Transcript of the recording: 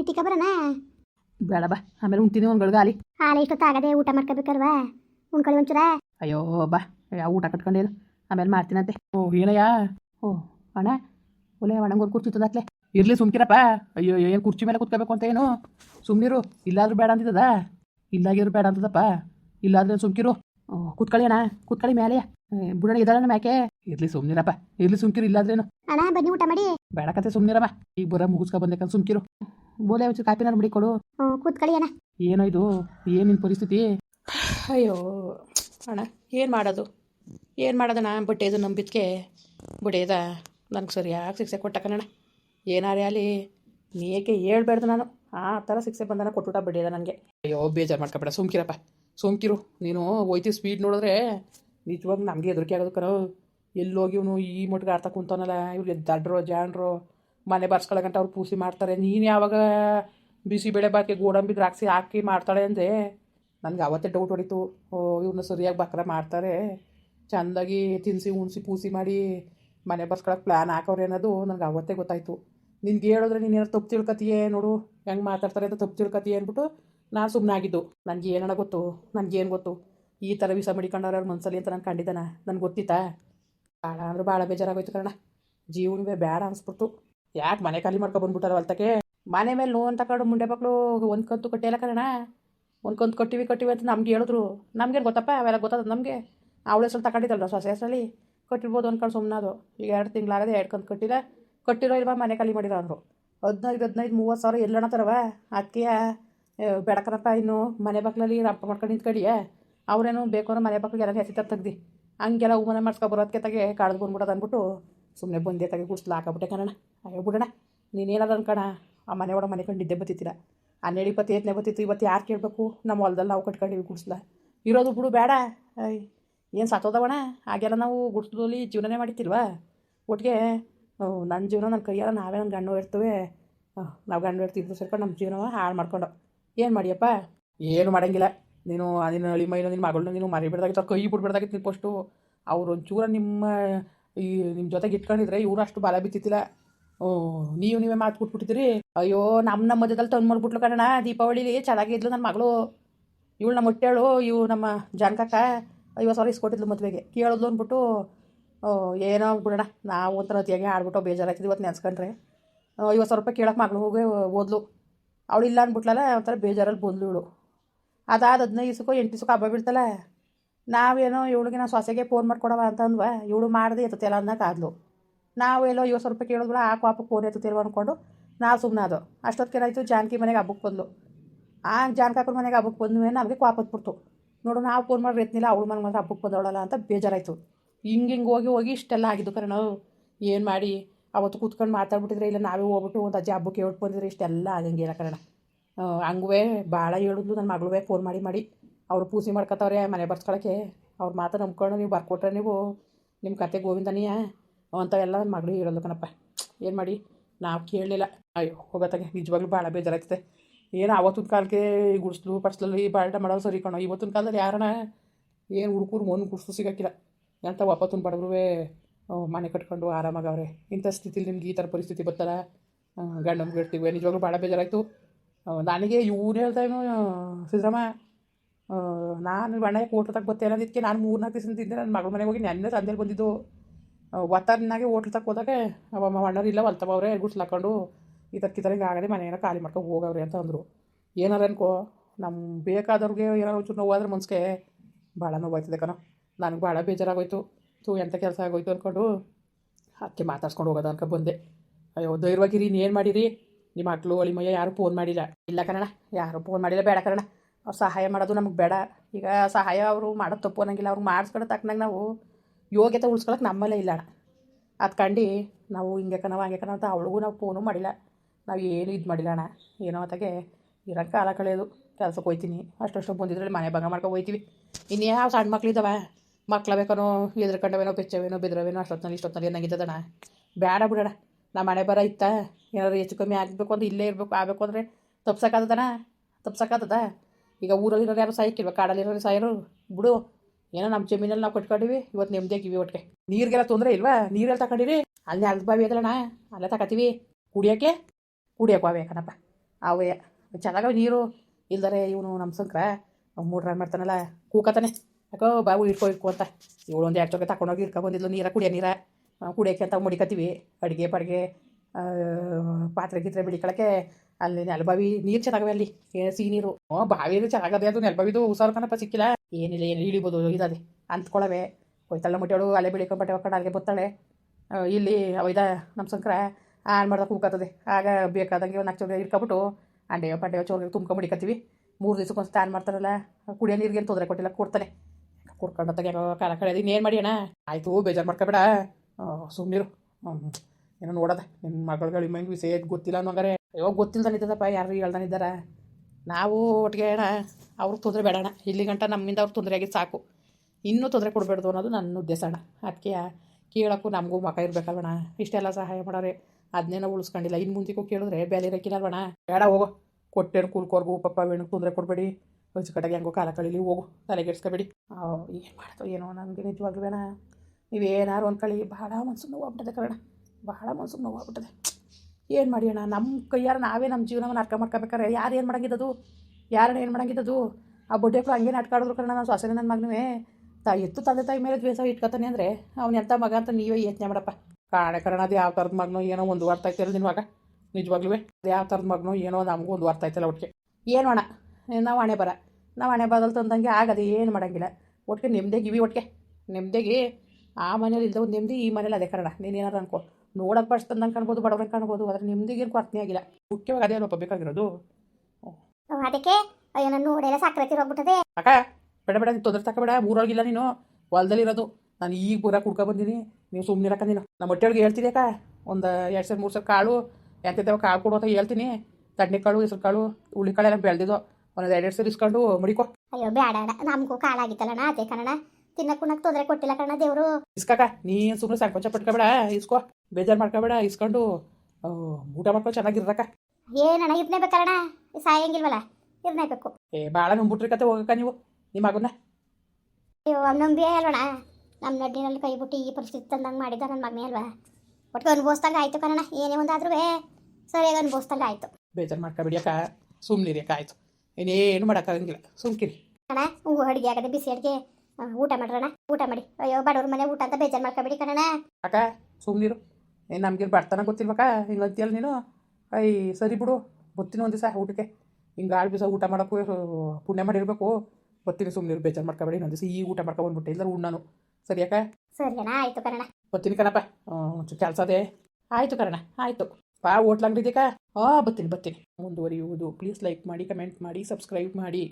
ಇಟ್ಟಿಕ ಬರೋಣ ಬೇಡ ಬಾ ಆಮೇಲೆ ಉಣ್ತೀನಿ ಒಂದು ಗಾಲಿ. ಹಾಲೆ ಇಷ್ಟೊತ್ತಾಗದೆ ಊಟ ಮಾಡ್ಕೋಬೇಕಲ್ವಾ? ಉಣ್ಕೊಳ್ಳಿ ಒಂಚೂರ. ಅಯ್ಯೋ ಬಾ ಯಾವ ಊಟ ಕಟ್ಕೊಂಡೇನು ಆಮೇಲೆ ಮಾಡ್ತೀನಂತೆ. ಓ ಏನಯ್ಯ? ಓ ಅಣ್ಣ ಒಲೆ ಅಣ್ಣಂಗೊಂದು ಕುರ್ಚಿ ತಂದತ್ಲೆ ಇರ್ಲಿ ಸುಮ್ಕಿರಪ್ಪ. ಅಯ್ಯೋ ಏನು ಕುರ್ಚಿ ಮೇಲೆ ಕುತ್ಕೋಬೇಕು ಅಂತ ಏನು? ಸುಮ್ನಿರು ಇಲ್ಲಾದ್ರೂ ಬೇಡ ಅಂತಿದ್ದದ ಇಲ್ಲಾಗಿದ್ರು ಬೇಡ ಅಂತದಪ್ಪ. ಇಲ್ಲಾದ್ರೆ ಸುಮ್ಕಿರು. ಓ ಕುತ್ಕೊಳ್ಳಿ ಅಣ್ಣ ಕುತ್ಕೊಳ್ಳಿ ಮೇಲೆ. ಬುಡಣ ಇದ್ದಾಳೆ ಮ್ಯಾಕೆ? ಇರ್ಲಿ ಸುಮ್ನಿರಪ್ಪ. ಇರ್ಲಿ ಸುಮ್ಕಿರು ಇಲ್ಲಾದ್ರೇನು? ಅಣ್ಣ ಬನ್ನಿ ಊಟ ಮಾಡಿ. ಬೇಡ ಕತೆ ಸುಮ್ನಿರಮ್ಮ. ಈಗ ಬರ ಮುಗಿಸ್ಕೊ ಬಂದೆ ಸುಮ್ಕಿರು. ಬೋಲೆ ಒಂಚೂರು ಕಾಪಿನಾರು ಬಿಡಿ ಕೊಡು. ಹ್ಞೂ ಕೂತ್ಕೊಳ್ಳಿ ಅಣ್ಣ. ಏನೋ ಇದು ಏನಿನ್ ಪರಿಸ್ಥಿತಿ? ಅಯ್ಯೋ ಅಣ್ಣ ಏನು ಮಾಡೋದು? ಏನು ಮಾಡೋದಣ್ಣ ಇದು ನಂಬಿದ್ಕೆ ಬಿಡೇದ ನನಗೆ ಸರಿಯಾಗಿ ಶಿಕ್ಷೆ ಕೊಟ್ಟ ಕಣಣ್ಣ ಏನಾರೇ ಅಲ್ಲಿ ನೀಕೆ ಹೇಳ್ಬೇಡ್ದು ನಾನು. ಆ ಥರ ಶಿಕ್ಷೆ ಬಂದನ ಕೊಟ್ಬಿಟ್ಟ ಇದ ನನಗೆ. ಅಯ್ಯೋ ಬೇಜಾರು ಮಾಡ್ಕೊಬೇಡ ಸುಮ್ಕಿರಪ್ಪ. ಸುಮ್ಕಿರು ನೀನು ಹೋಯ್ತಿ ಸ್ಪೀಡ್ ನೋಡಿದ್ರೆ ನಿಜವಾಗ ನಮಗೆ ಹೆದರಿಕೆ ಆಗೋದು ಕರೋ ಎಲ್ಲೋಗಿ ಇವನು ಈ ಮಟ್ಟಿಗೆ ಆಡ್ತಾ ಕುಂತಾನಲ್ಲ ಇವ್ರಿಗೆ ದಡ್ರೋ ಜಾಣ್ರೋ ಮನೆ ಬರ್ಸ್ಕೊಳಗಂಟ ಅವ್ರು ಪೂಸಿ ಮಾಡ್ತಾರೆ. ನೀನು ಯಾವಾಗ ಬಿಸಿಬೇಳೆ ಬಾಕಿ ಗೋಡಂಬಿ ದ್ರಾಕ್ಷಿ ಹಾಕಿ ಮಾಡ್ತಾಳೆ ಅಂದೆ, ನನಗೆ ಅವತ್ತೇ ಡೌಟ್ ಹೊಡಿತು. ಓ ಇವ್ರನ್ನ ಸರಿಯಾಗಿ ಬಕ್ರ ಮಾಡ್ತಾರೆ. ಚೆಂದಾಗಿ ತಿನ್ನಿಸಿ ಉಣ್ಸಿ, ಪೂಸಿ ಮಾಡಿ ಮನೆ ಬರ್ಸ್ಕೊಳಕ್ಕೆ ಪ್ಲ್ಯಾನ್ ಹಾಕೋರು ಅನ್ನೋದು ನನಗೆ ಅವತ್ತೇ ಗೊತ್ತಾಯಿತು. ನಿನ್ಗೆ ಹೇಳಿದ್ರೆ ನೀನು ಏನಾರು ತಪ್ಪು ತಿಳ್ಕತಿಯೇ ನೋಡು, ಹೆಂಗೆ ಮಾತಾಡ್ತಾರೆ ಅಂತ ತಪ್ಪು ತಿಳ್ಕತಿಯೇ ಅಂದ್ಬಿಟ್ಟು ನಾನು ಸುಮ್ಮನೆ ಆಗಿದ್ದು. ನನಗೆ ಏನೋ ಗೊತ್ತು ನನಗೇನು ಗೊತ್ತು? ಈ ಥರ ವಿಷ ಮಡಿಕೊಂಡವ್ರ ಅವ್ರ ಮನ್ಸಲ್ಲಿ ಅಂತ ನಾನು ಕಂಡಿದ್ದಾನ, ನನಗೆ ಗೊತ್ತಿತ್ತಾ? ಭಾಳ ಅಂದ್ರೆ ಭಾಳ ಬೇಜಾರಾಗೋಯ್ತು ಕಣ ಜೀವನವೇ ಬೇಡ ಅನ್ಸ್ಬಿಡ್ತು. ಯಾಕೆ ಮನೆ ಖಾಲಿ ಮಾಡ್ಕೊ ಬಂದ್ಬಿಟ್ಟಾರ ಅಲ್ತಕ್ಕೆ ಮನೆ ಮೇಲೆ ನೋವು ಅಂತ ಕಡು ಮುಂಡೆ ಮಕ್ಕಳು ಒಂದು ಕಂತು ಕಟ್ಟಿಲ್ಲ ಕಣ ಒಂದು ಕಂತು ಕಟ್ಟಿವಿ ಕಟ್ಟಿವಿ ಅಂತ ನಮ್ಗೆ ಹೇಳಿದ್ರು. ನಮ್ಗೇನು ಗೊತ್ತಪ್ಪ? ಅವೆಲ್ಲ ಗೊತ್ತದ ನಮಗೆ? ಅವಳ ಹೆಸರು ತಗೊಂಡಿದ್ದಲ್ಲ ಸೊಸೆ ಹೆಸರಲ್ಲಿ? ಕಟ್ಟಿರ್ಬೋದು ಅಂದ್ಕೊಂಡು ಅದು. ಈಗ ಎರಡು ತಿಂಗಳಾಗದೆ ಎರಡು ಕಂತು ಕಟ್ಟಿಲ್ಲ. ಕಟ್ಟಿರೋ ಇಲ್ವಾ ಮನೆ ಖಾಲಿ ಮಾಡಿರೋ ಅಂದರು. ಹದಿನೈದು ಹದಿನೈದು ಮೂವತ್ತು ಸಾವಿರ ಎಲ್ಲಣ್ಣ ತರವ? ಅದಕ್ಕೆ ಬೆಡಕನಪ್ಪ ಇನ್ನು. ಮನೆ ಬಾಕ್ಲಲ್ಲಿ ರಪ್ಪ ಮಾಡ್ಕೊಂಡು ನಿಂತ್ಕಡಿಯೇ ಅವರೇನು ಬೇಕು ಅಂದ್ರೆ ಮನೆ ಬಾಕ್ಲಿಗೆ ಎಲ್ಲ ಹೆಸಿ ತೆಗ್ದು. ಹಂಗೆಲ್ಲ ಉಮನೆ ಮಾಡ್ಸ್ಕೊ ಬರೋದಕ್ಕೆ ತಗೆ ಕಾಡ್ದು ಬಂದ್ಬಿಡೋದು ಅಂದ್ಬಿಟ್ಟು ಸುಮ್ಮನೆ ಬಂದೆ ತಗೆ ಗುಡ್ಸ್ಲು ಹಾಕಬಿಟ್ಟೆ ಕಣಣ ಅಯ್ಯೋ ಬಿಡೋಣ ನೀನೇನಾದ್ರು ಅನ್ಕಣ ಆ ಮನೆ ಒಳಗೆ ಮನೆ ಕಂಡಿದ್ದೆ ಬತ್ತಿತ್ತಿರ ಹನ್ನೆರಡು ಇಪ್ಪತ್ತು ಬತ್ತಿತ್ತು, ಇವತ್ತು ಯಾರು ಕೇಳಬೇಕು? ನಮ್ಮ ಹೊಲದಲ್ಲಿ ನಾವು ಕಟ್ಕೊಂಡಿವಿ ಗುಡಿಸ್ಲ ಇರೋದು ಬಿಡು ಬೇಡ. ಏನು ಸತ್ತೋದವಣ ಹಾಗೆಲ್ಲ ನಾವು ಗುಡ್ಸ್ಲಲ್ಲಿ ಜೀವನನೇ ಮಾಡಿತ್ತಿಲ್ವಾ ಒಟ್ಟಿಗೆ ನನ್ನ ಜೀವನ ನನ್ನ ಕೈಯಾರ ನಾವೇ ನನ್ನ ಗಂಡು ಇರ್ತವೆ ನಾವು ಗಂಡು ಇರ್ತಿದ್ದು ಸೇರ್ಕೊಂಡು ನಮ್ಮ ಜೀವನ ಹಾಳು ಮಾಡ್ಕೊಂಡು. ಏನು ಮಾಡಿಯಪ್ಪ? ಏನು ಮಾಡೋಂಗಿಲ್ಲ. ನೀನು, ನಿನ್ನ ಅಳಿ ಮೈನ ನಿನ್ನ ಮಗಳನ್ನ ನೀನು ಮರಿಬಿಡ್ದಾಗಿತ್ತು ಕೈ ಬಿಡ್ಬಿಡ್ದಾಗಿತ್ತು ನೀನು ಫಸ್ಟು ಅವ್ರು ಒಂಚೂರ ನಿಮ್ಮ ಈ ನಿಮ್ಮ ಜೊತೆಗೆ ಇಟ್ಕೊಂಡಿದ್ರೆ ಇವ್ರು ಅಷ್ಟು ಬಲ ಬಿತ್ತಿತ್ತಿಲ್ಲ ಓ, ನೀವು ನೀವೇ ಮಾತು ಕೊಟ್ಬಿಟ್ಟಿದ್ರಿ? ಅಯ್ಯೋ ನಮ್ಮ ನಮ್ಮ ಮಧ್ಯದಲ್ಲಿ ತಂದು ಮಾಡ್ಬಿಟ್ಲು ಕಣ ದೀಪಾವಳಿಲಿ ಚೆನ್ನಾಗಿದ್ಲು ನನ್ನ ಮಗಳು. ಇವಳು ನಮ್ಮ ಹೊಟ್ಟೆಳು ಇವು ನಮ್ಮ ಜಾನಕಕ್ಕ. ಐವತ್ತು ಸಾವಿರ ಇಸ್ಕೊಟ್ಟಿದ್ಲು ಮದುವೆಗೆ. ಕೇಳಿದ್ಲು ಅಂದ್ಬಿಟ್ಟು, ಓ, ಏನೋ ಬಿಡೋಣ ನಾವು ಒಂಥರ ಅತಿಯಾಗಿ ಆಡ್ಬಿಟ್ಟು ಬೇಜಾರಾಯ್ತಿದ್ವಿ ಇವತ್ತು ನೆನ್ಸ್ಕೊಂಡ್ರೆ. ಐವತ್ತು ಸಾವಿರ ರೂಪಾಯಿ ಕೇಳೋಕೆ ಮಗಳು ಹೋಗಿ ಓದ್ಲು. ಅವಳು ಇಲ್ಲ ಅಂದ್ಬಿಟ್ಲಲ್ಲ, ಒಂಥರ ಬೇಜಾರಲ್ಲಿ ಬಂದ್ಲು ಇವಳು. ಅದಾದ ಹದಿನೈದು ದಿವ್ಸಕ್ಕೋ ಎಂಟು ದಿವ್ಸಕ್ಕೋ ಹಬ್ಬ ಬೀಳ್ತಲ್ಲ. ನಾವೇನೋ ಇವಳಿಗೆ ನಾವು ಸೊಸೆಗೆ ಫೋನ್ ಮಾಡ್ಕೊಡವ ಅಂತಂದ್ವ, ಇವಳು ಮಾಡ್ದೆ ಎತ್ತಲ್ಲ ಆದ್ಲು. ನಾವು ಎಲ್ಲೋ ಇವತ್ತು ಸ್ವಲ್ಪ ಕೇಳಿದ್ಬಿಡ ಆ ಪಾಪಕ್ಕೆ ಫೋನ್ ಎತ್ತುತ್ತಿಲ್ವ ಅಂದ್ಕೊಂಡು ನಾವು ಸುಮ್ಮನೆ ಅದು ಅಷ್ಟೊತ್ತಿಗೇನಾಯ್ತು ಜಾನಕಿ ಮನೆಗೆ ಹಬ್ಬಕ್ಕೆ ಬಂದ್ಲು. ಆ ಜಾನಕಾಕನ ಮನೆಗೆ ಹಬ್ಬಕ್ಕೆ ಬಂದ್ಮೇಲೆ ನಮಗೆ ಹತ್ಬಿಡ್ತು. ನೋಡು, ನಾವು ಫೋನ್ ಮಾಡಿ ಎತ್ತನಿಲ್ಲ ಅವಳು ಮನೆ ಮಾತ್ರ ಹಬ್ಬಕ್ಕೆ ಬಂದವಳಲ್ಲ ಅಂತ ಬೇಜಾರಾಯಿತು. ಹಿಂಗೆ ಹಿಂಗೆ ಹೋಗಿ ಹೋಗಿ ಇಷ್ಟೆಲ್ಲ ಆಗಿದ್ದು ಕರೆ ಏನು ಮಾಡಿ? ಅವತ್ತು ಕೂತ್ಕೊಂಡು ಮಾತಾಡ್ಬಿಟ್ಟಿದ್ರೆ, ಇಲ್ಲ ನಾವೇ ಹೋಗ್ಬಿಟ್ಟು ಒಂದು ಅಜ್ಜಿ ಹಬ್ಬಕ್ಕೆ ಹೇಳ್ಬಿಟ್ಟು ಬಂದಿದ್ರೆ ಇಷ್ಟೆಲ್ಲ ಆಗಂಗಿಲ್ಲ ಕಣ ಹಂಗುವೆ ಭಾಳ ಹೇಳಿದ್ಲು ನನ್ನ ಮಗಳುವೆ ಫೋನ್ ಮಾಡಿ ಮಾಡಿ. ಅವರು ಪೂಜೆ ಮಾಡ್ಕೊತಾವ್ರೆ ಮನೆ ಬರ್ಸ್ಕೊಳಕ್ಕೆ. ಅವ್ರ ಮಾತು ನಂಬ್ಕೊಂಡು ನೀವು ಬರ್ಕೊಟ್ರೆ ನೀವು ನಿಮ್ಮ ಕತೆ ಗೋವಿಂದನಿಯ ಅಂಥವೆಲ್ಲ ನನ್ನ ಮಗಳು ಹೇಳೋದು ಕಣಪ್ಪ. ಏನು ಮಾಡಿ? ನಾವು ಕೇಳಲಿಲ್ಲ. ಅಯ್ಯೋ, ಹೋಗತ್ತಾಗೆ. ನಿಜವಾಗ್ಲೂ ಭಾಳ ಬೇಜಾರಾಗ್ತದೆ. ಏನು ಆವತ್ತಿನ ಕಾಲಕ್ಕೆ ಗುಡಿಸ್ಲು ಗುಡಿಸ್ಲು ಪಡ್ಸ್ಲಲ್ಲಿ ಬಾಳ್ಟ ಮಾಡೋದು ಸರಿ ಕಣೋ. ಇವತ್ತಿನ ಕಾಲದಲ್ಲಿ ಯಾರಣ ಏನು ಹುಡುಕೂರು ಮೊನ್ನು ಗುಡಿಸ್ಲು ಸಿಗೋಕ್ಕಿಲ್ಲ. ಎಂಥ ಒಪ್ಪತ್ತಿನ ಬಡವ್ರೂ ಮನೆ ಕಟ್ಕೊಂಡು ಆರಾಮಾಗವ್ರೆ. ಇಂಥ ಸ್ಥಿತಿಲಿ ನಿಮ್ಗೆ ಈ ಥರ ಪರಿಸ್ಥಿತಿ ಬರ್ತಾರೆ ಗಂಡನ ಇರ್ತೀವಿ. ನಿಜವಾಗ್ಲೂ ಭಾಳ ಬೇಜಾರಾಯಿತು. ನನಗೆ ಇವ್ರು ಹೇಳ್ತಾ ಸಿದ್ದರಾಮ ನಾನು ಬಣ್ಣ ಹೋಟ್ಲ್ ತಗ ಬತ್ತೆ ಅನ್ನೋದಕ್ಕೆ ನಾನು ಮೂರು ನಾಲ್ಕು ದಿವಸ ತಿಂದೆ ನನ್ನ ಮಗಳ ಮನೆಗೆ ಹೋಗಿ ನೆನ್ನೆ ಸಂಜೆ ಬಂದಿದ್ದು. ಒತ್ತಾರನಾಗೆ ಹೋಟ್ಲ್ ತಕ್ಕ ಹೋದಾಗ ಅವಮ್ಮ ಅಣ್ಣರು ಇಲ್ಲ ಹೊಲ್ತವ ಅವರೇ ಗುಡ್ಸ್ಲು ಹಾಕೊಂಡು ಈ ಥರ ಹಿಂಗೆ ಆಗದೆ ಮನೆಯನ್ನ ಖಾಲಿ ಮಾಡ್ಕೊಂಡು ಹೋಗವ್ರೆ ಅಂತ ಅಂದರು. ಏನಾರ ಅನ್ಕೋ ನಮ್ಮ ಬೇಕಾದವ್ರಿಗೆ ಏನಾರು ಒಂಚೂರು ನೋವಾದ್ರೆ ಮನ್ಸಿಗೆ ಭಾಳ ನೋವಾಯ್ತದೆ ಕಣ. ನನಗೆ ಭಾಳ ಬೇಜಾರಾಗೋಯ್ತು. ತೂ ಎಂಥ ಕೆಲಸ ಆಗೋಯ್ತು ಅಂದ್ಕೊಂಡು ಅದಕ್ಕೆ ಮಾತಾಡ್ಸ್ಕೊಂಡು ಹೋಗೋದು ಅನ್ಕೊ ಬಂದೆ. ಅಯ್ಯೋ, ಧೈರ್ಯವಾಗಿರಿ ಇನ್ನೇನು ಮಾಡಿರಿ? ನಿಮ್ಮ ಮಕ್ಕಳು ಅಳಿಮಯ್ಯ ಯಾರು ಫೋನ್ ಮಾಡಿಲ್ಲ. ಇಲ್ಲ ಕಣಣ್ಣ, ಯಾರು ಫೋನ್ ಮಾಡಿಲ್ಲ, ಬೇಡ ಕನ್ನಡ ಅವ್ರು ಸಹಾಯ ಮಾಡೋದು ನಮಗೆ ಬೇಡ. ಈಗ ಸಹಾಯ ಅವರು ಮಾಡೋದು ತಪ್ಪು ಅನ್ನೋಂಗಿಲ್ಲ. ಅವ್ರು ಮಾಡಿಸ್ಕೊಳೋ ತಕ್ಕನಾಗ ನಾವು ಯೋಗ್ಯತೆ ಉಳಿಸ್ಕೊಳಕ್ಕೆ ನಮ್ಮಲ್ಲೇ ಇಲ್ಲ ಅದು ಕಂಡು ನಾವು ಹಿಂಗೆ ಕಣವ ಹಂಗೆ ಅಂತ ಅವಳಿಗೂ ನಾವು ಫೋನು ಮಾಡಿಲ್ಲ. ನಾವು ಏನು ಇದು ಮಾಡಿಲ್ಲ ಅಣ್ಣ. ಏನೋ ಅತ್ತಾಗೆ ಇರೋ ಕಾಲ ಕಳೆಯೋದು. ಕೆಲಸಕ್ಕೆ ಹೋಯ್ತೀನಿ. ಅಷ್ಟಷ್ಟು ಬಂದಿದ್ರಲ್ಲಿ ಮನೆ ಭಂಗ ಮಾಡ್ಕೊಂಡು ಹೋಯ್ತೀವಿ. ಇನ್ಯಾವ ಸಣ್ಣ ಮಕ್ಳಿದ್ದಾವೆ ಮಕ್ಳು ಬೇಕನೋ, ಎದ್ರಕಂಡವೇನೋ, ಬೆಚ್ಚವೇನೋ, ಬೆದ್ರವೇನೋ ಅಷ್ಟೊತ್ತಿನಲ್ಲಿ ಇಷ್ಟೊತ್ತಿನಲ್ಲಿ ಏನಾಗಿದ್ದದಣ್ಣ ಬೇಡ ಬಿಡೋಣ ನಮ್ಮ ಮನೆ ಬರ ಇತ್ತ. ಏನಾದ್ರು ಹೆಚ್ಚು ಕಮ್ಮಿ ಆಗಬೇಕು ಅಂದ್ರೆ ಇಲ್ಲೇ ಇರಬೇಕು. ಆಗಬೇಕು ಅಂದರೆ ತಪ್ಸಕ್ಕಾಗ್ತದಣ್ಣ ತಪ್ಸಕ್ಕಾಗ್ತದ ಈಗ ಊರಲ್ಲಿರೋರು ಯಾರು ಸಾಯಕ್ಕಿಲ್ವ? ಕಾಡಲ್ಲಿರೋರು ಸಾಯರು? ಬಿಡು. ಏನೋ ನಮ್ಮ ಜಮೀನಲ್ಲಿ ನಾವು ಕಟ್ಕೊಂಡಿವಿ. ಇವತ್ತು ನೆಮ್ಮದಿಯಾಗಿವಿ ಒಟ್ಟಿಗೆ. ನೀರಿಗೆಲ್ಲ ತೊಂದರೆ ಇಲ್ವಾ? ನೀರೆಲ್ಲ ತಗೊಂಡಿರಿ. ಅಲ್ಲಿ ಅರ್ಧ ಬಾವಿ ಅದಲ್ಲಣ್ಣ ಅಲ್ಲೇ ತಗೋತೀವಿ ಕುಡಿಯೋಕ್ಕೆ? ಕುಡಿಯೋಕೆ ಬಾವಿ ಕಣಪ್ಪ ಅವೇ ಚೆನ್ನಾಗವ ನೀರು. ಇಲ್ದರೆ ಇವನು ನಮ್ಮ ಸಂಕ್ರ. ಮೂರು ರನ್ ಮಾಡ್ತಾನಲ್ಲ. ಕೂಕತಾನೆ. ಯಾಕೋ ಬಾವು ಇಟ್ಕೊ ಇಟ್ಕೊ ಅಂತ. ಇವಳು ಒಂದು ಎರಡು ಚೊಕ್ಕ ತಗೊಂಡೋಗಿ ಇಟ್ಕೊ ಬಂದಿದ್ಲು. ನೀರ ಕುಡಿಯೋ ನೀರ. ಕುಡಿಯೋಕೆ ಕುಡಿಯೋಕ್ಕೆ ಅಂತ ಮಡಿಕತ್ತೀವಿ. ಅಡುಗೆ, ಪಡಿಗೆ ಪಾತ್ರೆ, ಗಿತ್ರೆ ಬಿಡಿಕೊಳಕ್ಕೆ. ಅಲ್ಲಿ ನೆಲಬಾವಿ ನೀರು ಚೆನ್ನಾಗವೆ ಅಲ್ಲಿ. ಸಿಹಿ ನೀರು. ಬಾವಿದು ಚೆನ್ನಾಗದೆ ಅದು ನೆಲಬಾವಿದು ಉಸಾರು ಕಣಪ್ಪ ಸಿಕ್ಕಿಲ್ಲ. ಏನಿಲ್ಲ ಏನು ಇಳಿಬೋದು ಇದಾದೆ. ಅಂತ್ಕೊಳವೆ. ಹೋಯ್ತಲ್ಲ ಮುಟ್ಟಿಯೋಳು ಅಲೆ ಬೆಳಿಕೊಂಡು ಬಟ್ಟೆ ಹೊಕ್ಕೊಂಡು ಅಲ್ಲಿಗೆ ಬತ್ತಾಳೆ. ಆ, ಇಲ್ಲಿ ಅವೈದ ನಮ್ಮ ಸಂಕ್ರ ಆನ್ ಮಾಡ್ದಾಗ ಕೂಕತ್ತದೆ ಆಗ ಬೇಕಾದಂಗೆ ಒಂದು ನಾಲ್ಕು ಚೋರ ಇಟ್ಕೊಬಿಟ್ಟು ಅಂಡೆಯೋ ಪಂಡೆಯೋ ಚೋರಿಗೆ ತುಂಬ್ಕೊಂಡು ಮಡಿಕತ್ತೀವಿ. ಮೂರು ದಿವ್ಸಕ್ಕೆ ಒಂದು ಸ್ನಾನ ಮಾಡ್ತಾರಲ್ಲ ಕುಡಿಯೋ ನೀರಿಗೆ ತೊಂದರೆ ಕೊಟ್ಟಿಲ್ಲ ಕೊಡ್ತಾನೆ. ಕುಡ್ಕೊಂಡು ತಗೆ ಕಾಲ ಕಳೆದು ಇನ್ನೇನು ಮಾಡಿ ಅಣ್ಣ ಆಯಿತು ಬೇಜಾರು ಮಾಡ್ಕೊಬೇಡ. ಸುಮ್ಮನಿರು ಏನೋ ನೋಡದ. ನಿನ್ನ ಮಗಳುಗಳು ಇಮ್ಮಂಗೆ ವಿಷಯ ಗೊತ್ತಿಲ್ಲ ಅನ್ನೋಂಗಾರೆ. ಅಯ್ಯೋ ಗೊತ್ತಿಲ್ದಾನಿದ್ದದಪ್ಪ ಯಾರು ಹೇಳ್ದಾನಿದ್ದಾರ ನಾವು ಒಟ್ಟಿಗೆ ಅಣ್ಣ ಅವ್ರಿಗೆ ತೊಂದರೆ ಬೇಡಣ ಇಲ್ಲಿ ಗಂಟ ನಮ್ಮಿಂದ ಅವ್ರಿಗೆ ತೊಂದರೆ ಆಗಿದ್ದು ಸಾಕು. ಇನ್ನೂ ತೊಂದರೆ ಕೊಡಬೇಡ್ದು ಅನ್ನೋದು ನನ್ನ ಉದ್ದೇಶ ಅಣ್ಣ. ಅದಕ್ಕೆ ಕೇಳೋಕ್ಕೂ ನಮಗೂ ಮಕ ಇರಬೇಕಲ್ವಣ ಇಷ್ಟೆಲ್ಲ ಸಹಾಯ ಮಾಡೋರೆ. ಅದನ್ನೇನೋ ಉಳಿಸ್ಕೊಂಡಿಲ್ಲ. ಇನ್ನು ಮುಂದಕ್ಕೂ ಕೇಳಿದ್ರೆ ಬೇಲೆ ಇರೋಕ್ಕಿಲ್ಲಲ್ವಣ ಬೇಡ, ಹೋಗೋ. ಕೊಟ್ಟೇನು ಕೂಲ್ಕೋರ್ಗು ಪಪ್ಪ ವೇಣು ತೊಂದರೆ ಕೊಡಬೇಡಿ. ಕಡೆಗೆ ಹೆಂಗೋ ಕಾಲ ಕಳೀಲಿ, ಹೋಗು. ತಲೆಗೆಡ್ಸ್ಕೊಬೇಡಿ ಏನು ಮಾಡ್ತೋ ಏನೋ ನನಗೆ ನಿಜವಾಗ್ಲೂ ಬೇಡ ನೀವೇನಾರು ಅಂದ್ಕೊಳ್ಳಿ ಭಾಳ ಮನ್ಸು ನೋವು ಆಗ್ಬಿಟ್ಟದೆ ಕಣ ಭಾಳ ಮನ್ಸು ನೋವು ಆಗ್ಬಿಟ್ಟದೆ ಏನು ಮಾಡಿಯಣ್ಣ ನಮ್ಮ ಕೈಯಾರ ನಾವೇ ನಮ್ಮ ಜೀವನವನ್ನು ಅರ್ಥ ಮಾಡ್ಕೋಬೇಕಾರೆ ಯಾರು ಏನು ಮಾಡಂಗಿದ್ದದು? ಯಾರನ್ನ ಏನು ಮಾಡಂಗಿದ್ದದು? ಆ ಬೊಡ್ಡೆಕ್ಳು ಹಂಗೆ ನಾಟ್ಕಾಡಿದ್ರು ಕಣ ನಾನು ಸೊಸೆನೇ ನನ್ನ ಮಗನೇ ತಾ ಎತ್ತು ತಂದೆ ತಾಯಿ ಮೇಲೆ ದ್ವೇಷ ಇಟ್ಕೊತಾನೆ ಅಂದರೆ ಅವ್ನು ಎಂಥ ಮಗ ಅಂತ ನೀವೇ ಯೋಚನೆ ಮಾಡಪ್ಪ. ಕಾಣೆ ಕಾರಣ ಅದು ಯಾವ ಥರದ ಮಗನೋ ಏನೋ ಒಂದು ವಾರ ಆಯ್ತಿಲ್ಲ ನಿನ್ನ ಮಗ ನಿಜವಾಗ್ಲೂ ಅದು ಯಾವ ಥರದ ಮಗನೋ ಏನೋ ನಮಗೂ ಒಂದು ವಾರ ಆಯ್ತಲ್ಲ ಒಟ್ಟಿಗೆ ಏನು ಅಣ್ಣ? ನಾವು ಹಣೆ ಬರ. ನಾವು ಹಣೆ ಬರದಲ್ಲಿ ತಂದಂಗೆ ಆಗದೆ ಏನು ಮಾಡಂಗಿಲ್ಲ. ಒಟ್ಟಿಗೆ ನೆಮ್ಮದಿಗೆ ಇವಿ ಒಟ್ಟಿಗೆ ನೆಮ್ಮದಿಗೆ ಆ ಮನೇಲಿ ಇಲ್ಲದ ಒಂದು ನೆಮ್ಮದಿ ಈ ಮನೇಲಿ ಅದೇ ಕನ್ನಡ ನೀನೇನಾರು ಅನ್ಕೋ. ನೋಡೋಕೆ ಬಸ್ ತಂದಂಗೆ ಕಾಣ್ಬೋದು ಬಡವ್ರಂಗೆ ಕಾಣ್ಬೋದು ಅದ್ರ ನೆಮ್ಮದಿಗೇನು ಕೊರತೆ ಆಗಿಲ್ಲ. ಮುಖ್ಯವಾಗಿ ಅದೇ ಅಲ್ಲಪ್ಪ ಬೇಕಾಗಿರೋದು. ಅದಕ್ಕೆ? ಅಯ್ಯೋ ನನ್ನ ನೋಡೆಲ್ಲ ಸಕ್ಕರೆ ಹೋಗ್ಬಿಟ್ಟದೆ. ಅಕ್ಕ ಬೇಡ ಬೇಡ ನೀನು ತೊಂದರೆ ತಗೋಬೇಡ ಊರೊಳಗಿಲ್ಲ ನೀನು ಹೊಲ್ದಲ್ಲಿರೋದು ನಾನು ಈಗ ಪೂರ ಕುಡ್ಕೊ ಬಂದೀನಿ ನೀವು ಸುಮ್ಮನೆ ಇರಕ್ಕ ನೀನು. ನಮ್ಮ ಹೊಟ್ಟೆಯೊಳಗೆ ಹೇಳ್ತೀನಿ ಅಕ್ಕ? ಒಂದು ಎರಡು ಸರ್ ಮೂರು ಸರ್ ಕಾಳು ಎಂತಿದ್ದಾವೆ ಕಾಳು ಕೊಡು ಅಂತ ಹೇಳ್ತೀನಿ. ತಡ್ನೆ ಕಾಳು ಹೆಸರು ಕಾಳು ಹುಳಿ ಕಾಳು ಎಲ್ಲ ಬೆಳೆದಿದ್ದು ಒಂದು ಎರಡು ಸರಿ ಇಸ್ಕೊಂಡು ಮಡಿಕೋ. ಅಯ್ಯೋ ಬೇಡ ನಮಗೂ ಕಾಳಾಗಿತ್ತಲ್ಲಣ್ಣ ಅದೇ ಕಣ ತಿನ್ನಕ್ ಕುಣಕ್ ತೊಂದರೆ ಕೊಟ್ಟಿಲ್ಲ ಕಣ ದೇವರು. ಇಸ್ಕಾಕ ನೀನು ಸುಮ್ಮನೆ ಸಂಕೋಚ ಪಟ್ಕೋಬೇಡ ಇಸ್ಕೋ. ಬೇಜಾರು ಮಾಡ್ಕೋಬೇಡ ಇಸ್ಕೊಂಡು ಊಟ ಮಾಡ್ಕೊಂಡು ಚೆನ್ನಾಗಿರ್ಬೇಕ ಏನಣ್ಣ ಇದನ್ನೇ ಬೇಕಲ್ಲಣ್ಣ? ಸಾಯಂಗಿಲ್ವಲ್ಲ? ಇದನ್ನೇ ಬೇಕು. ಏ ಭಾಳ ನಂಬಿಟ್ರಿ ಕತೆ ಹೋಗಕ್ಕ ನೀವು ನಿಮ್ಮ ಮಗನ್ನ ಅಯ್ಯೋ ಅವ್ನು ನಂಬಿ ಅಲ್ವಣ ನಮ್ಮ ನಡ್ಡಿನಲ್ಲಿ ಕೈ ಬಿಟ್ಟು ಈ ಪರಿಸ್ಥಿತಿ ತಂದಂಗೆ ಮಾಡಿದ ನನ್ನ ಮಗನೇ ಅಲ್ವಾ? ಒಟ್ಟಿಗೆ ಅನುಭವಿಸ್ದಂಗೆ ಆಯ್ತು ಕಣ ಏನೇ ಒಂದಾದ್ರೂ ಸರಿಯಾಗಿ ಅನುಭವಿಸ್ದಂಗೆ ಆಯ್ತು. ಬೇಜಾರು ಮಾಡ್ಕೋಬೇಡಿ ಅಕ್ಕ ಸುಮ್ಮನಿರಿ ಅಕ್ಕ ಆಯಿತು. ಇನ್ನೇನು ಮಾಡೋಕ್ಕಾಗಂಗಿಲ್ಲ ಸುಮ್ಕಿರಿ ಅಣ್ಣ ಉಂಗು ಅಡುಗೆ ಆಗದೆ ಬಿಸಿ ಅಡುಗೆ ಊಟ ಮಾಡ್ರಣ ಊಟ ಮಾಡಿ. ಅಯ್ಯೋ ಬಡವ್ರ ಮನೆ ಊಟ ಅಂತ ಬೇಜಾರು ಮಾಡ್ಕೊಬಿಡಿ ಕಣಣ್ಣ. ಅಕ್ಕ ಸುಮ್ಮನಿರು ಏನು ನಮಗೆ ಬರ್ತಾನ ಗೊತ್ತಿಲ್ವಕ್ಕ? ಹಿಂಗೆ ಅಂತೀಯಲ್ಲ ನೀನು? ಐ ಸರಿ ಬಿಡು. ಗೊತ್ತಿನ ಒಂದು ದಿವಸ ಊಟಕ್ಕೆ. ಹಿಂಗೆ ಆಳು ದಿವಸ ಊಟ ಮಾಡೋಕ್ಕೂ ಪುಣ್ಯ ಮಾಡಿರ್ಬೇಕು. ಬರ್ತೀನಿ ಸುಮ್ಮನೆ ಬೇಜಾರು ಮಾಡ್ಕೊಬೇಡಿ. ಇನ್ನೊಂದು ದಿವಸ ಈ ಊಟ ಮಾಡ್ಕೊಬಂದ್ಬಿಟ್ಟೆ ಇಲ್ಲ ಉಣ್ಣಾನು. ಸರಿಯಾಕ ಅಕ್ಕ? ಸರಿ ಆಯಿತು ಕಣಣ್ಣ. ಬರ್ತೀನಿ ಕಣಪ್ಪ. ಒಂಚೂರು ಕೆಲಸ ಅದೇ. ಆಯಿತು ಕಣ ಆಯಿತು. ಬಾ ಹೋಟ್ಲ್ ಹಾಂ ಬತ್ತೀನಿ ಬರ್ತೀನಿ ಮುಂದುವರಿಯುವುದು. ಪ್ಲೀಸ್ ಲೈಕ್ ಮಾಡಿ ಕಮೆಂಟ್ ಮಾಡಿ ಸಬ್ಸ್ಕ್ರೈಬ್ ಮಾಡಿ.